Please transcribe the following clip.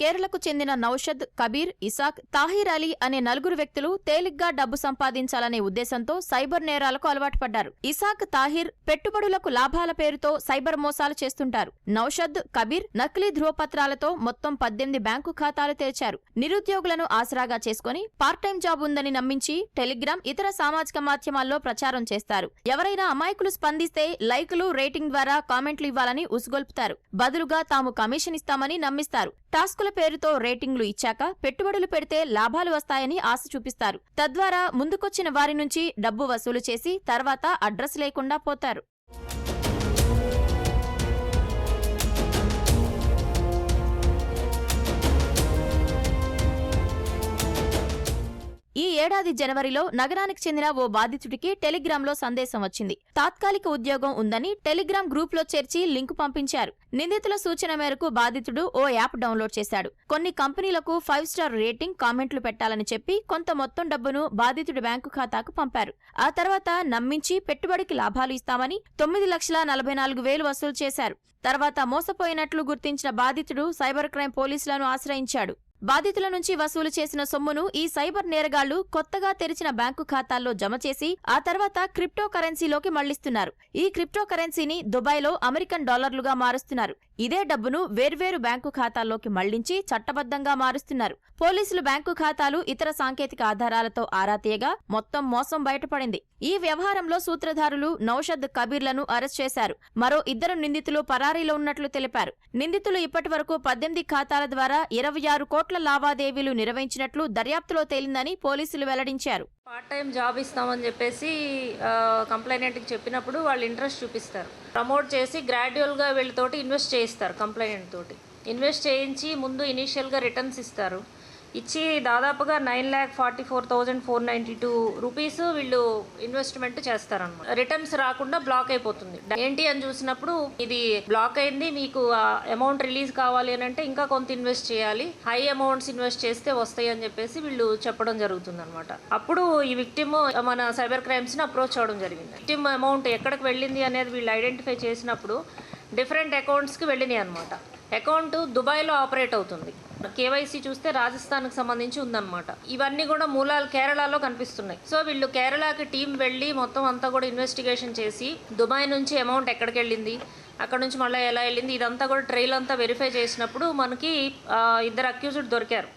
కేరళకు చెందిన నౌషద్ కబీర్ ఇసాక్ తాహిర్ అలీ అనే నలుగురు వ్యక్తులు తేలిగ్గా డబ్బు సంపాదించాలనే ఉద్దేశంతో సైబర్ నేరాలకు అలవాటు పడ్డారు ఇసాక్ తాహిర్ పెట్టుబడులకు లాభాల పేరుతో సైబర్ మోసాలు చేస్తుంటారు. నౌషద్ కబీర్ నకిలీ ధృవపత్రాలతో మొత్తం పద్దెనిమిది బ్యాంకు ఖాతాలు తెరిచారు. నిరుద్యోగులను ఆసరాగా చేసుకుని పార్ట్ టైం జాబ్ ఉందని నమ్మించి టెలిగ్రామ్ ఇతర సామాజిక మాధ్యమాల్లో ప్రచారం చేస్తారు. ఎవరైనా అమాయకులు స్పందిస్తే లైకులు రేటింగ్ ద్వారా కామెంట్లు ఇవ్వాలని ఉసుగొల్పుతారు. బదులుగా తాము కమిషన్ ఇస్తామని నమ్మిస్తారు. టాస్కుల పేరుతో రేటింగ్లు ఇచ్చాక పెట్టుబడులు పెడితే లాభాలు వస్తాయని ఆశ చూపిస్తారు. తద్వారా ముందుకొచ్చిన వారి నుంచి డబ్బు వసూలు చేసి తర్వాత అడ్రస్ లేకుండా పోతారు. ఈ ఏడాది జనవరిలో నగరానికి చెందిన ఓ బాధితుడికి టెలిగ్రామ్లో సందేశం వచ్చింది. తాత్కాలిక ఉద్యోగం ఉందని టెలిగ్రామ్ గ్రూప్లో చేర్చి లింకు పంపించారు. నిందితుల సూచన మేరకు బాధితుడు ఓ యాప్ డౌన్లోడ్ చేశాడు. కొన్ని కంపెనీలకు ఫైవ్ స్టార్ రేటింగ్ కామెంట్లు పెట్టాలని చెప్పి కొంత మొత్తం డబ్బును బాధితుడి బ్యాంకు ఖాతాకు పంపారు. ఆ తర్వాత నమ్మించి పెట్టుబడికి లాభాలు ఇస్తామని తొమ్మిది లక్షల నలభై నాలుగు వేలు వసూలు చేశారు. తర్వాత మోసపోయినట్లు గుర్తించిన బాధితుడు సైబర్ క్రైమ్ పోలీసులను ఆశ్రయించాడు. బాధితుల నుంచి వసూలు చేసిన సొమ్మును ఈ సైబర్ నేరగాళ్ళు కొత్తగా తెరిచిన బ్యాంకు ఖాతాల్లో జమ చేసి ఆ తర్వాత క్రిప్టో కరెన్సీలోకి మళ్ళిస్తున్నారు. ఈ క్రిప్టో కరెన్సీని దుబాయ్లో అమెరికన్ డాలర్లుగా మారుస్తున్నారు. ఇదే డబ్బును వేర్వేరు బ్యాంకు ఖాతాల్లోకి మళ్ళించి చట్టబద్ధంగా మారుస్తున్నారు. పోలీసులు బ్యాంకు ఖాతాలు ఇతర సాంకేతిక ఆధారాలతో ఆరా తీయగా మొత్తం మోసం బయటపడింది. ఈ వ్యవహారంలో సూత్రధారులు నౌషద్ కబీర్లను అరెస్ట్ చేశారు. మరో ఇద్దరు నిందితులు పరారీలో ఉన్నట్లు తెలిపారు. నిందితులు ఇప్పటి వరకు పద్దెనిమిది ఖాతాల ద్వారా ఇరవై ఆరు కోట్ల లావాదేవీలు నిర్వహించినట్లు దర్యాప్తులో తేలిందని పోలీసులు వెల్లడించారు. పార్ట్ టైం జాబ్ ఇస్తామని చెప్పేసి కంప్లైనెంట్కి చెప్పినప్పుడు వాళ్ళు ఇంట్రెస్ట్ చూపిస్తారు. ప్రమోట్ చేసి గ్రాడ్యువల్గా వీళ్ళతోటి ఇన్వెస్ట్ చేయిస్తారు కంప్లైనెంట్ తోటి. ఇన్వెస్ట్ చేయించి ముందు ఇనీషియల్గా రిటర్న్స్ ఇస్తారు. ఇచ్చి దాదాపుగా nine lakh forty four thousand four ninety two rupees వీళ్ళు ఇన్వెస్ట్మెంట్ చేస్తారనమాట రిటర్న్స్ రాకుండా బ్లాక్ అయిపోతుంది. ఏంటి అని చూసినప్పుడు ఇది బ్లాక్ అయింది మీకు అమౌంట్ రిలీజ్ కావాలి అని అంటే ఇంకా కొంత ఇన్వెస్ట్ చేయాలి హై అమౌంట్స్ ఇన్వెస్ట్ చేస్తే వస్తాయి అని చెప్పేసి వీళ్ళు చెప్పడం జరుగుతుంది అనమాట అప్పుడు ఈ విక్టిమ్ మన సైబర్ క్రైమ్స్ని అప్రోచ్ అవడం జరిగింది. విక్టిమ్ అమౌంట్ ఎక్కడికి వెళ్ళింది అనేది వీళ్ళు ఐడెంటిఫై చేసినప్పుడు డిఫరెంట్ అకౌంట్స్కి వెళ్ళినాయి అనమాట అకౌంట్ దుబాయ్లో ఆపరేట్ అవుతుంది. కేవైసీ చూస్తే రాజస్థాన్కి సంబంధించి ఉందన్నమాట. ఇవన్నీ కూడా మూలాలు కేరళలో కనిపిస్తున్నాయి. సో వీళ్ళు కేరళకి టీం వెళ్ళి మొత్తం అంతా కూడా ఇన్వెస్టిగేషన్ చేసి దుబాయ్ నుంచి అమౌంట్ ఎక్కడికి వెళ్ళింది అక్కడ నుంచి మళ్ళీ ఎలా వెళ్ళింది ఇదంతా కూడా ట్రైల్ అంతా వెరిఫై చేసినప్పుడు మనకి ఇద్దరు అక్యూజ్డ్ దొరికారు.